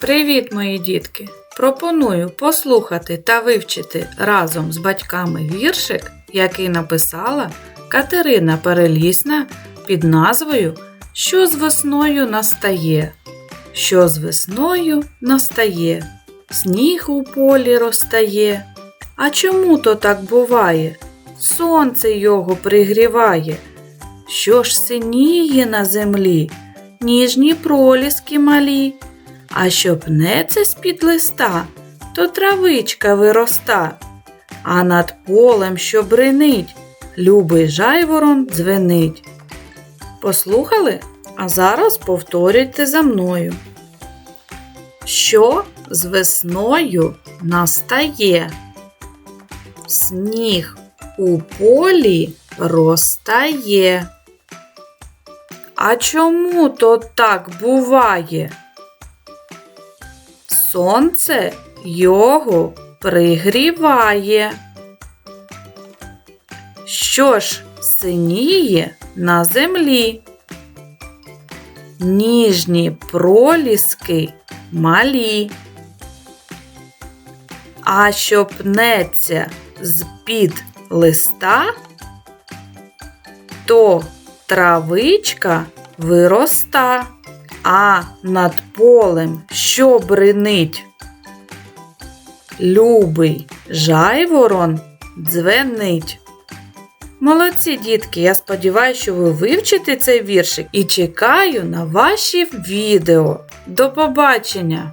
Привіт, мої дітки! Пропоную послухати та вивчити разом з батьками віршик, який написала Катерина Перелісна під назвою Що з весною настає? Що з весною настає? Сніг у полі розтає. А чому то так буває? Сонце його пригріває. Що ж синіє на землі? Ніжні проліски малі. А що пнеться з-під листа, то травичка вироста, а над полем, що бринить, любий жайворон дзвенить. Послухали? А зараз повторюйте за мною. Що з весною настає? Сніг у полі розтає. А чому то так буває? Сонце його пригріває. Що ж синіє на землі? Ніжні проліски малі. А що пнеться з-під листа, то травичка вироста а над полем що бринить? Любий жайворон дзвенить. Молодці, дітки, я сподіваюся, що ви вивчите цей віршик і чекаю на ваші відео. До побачення!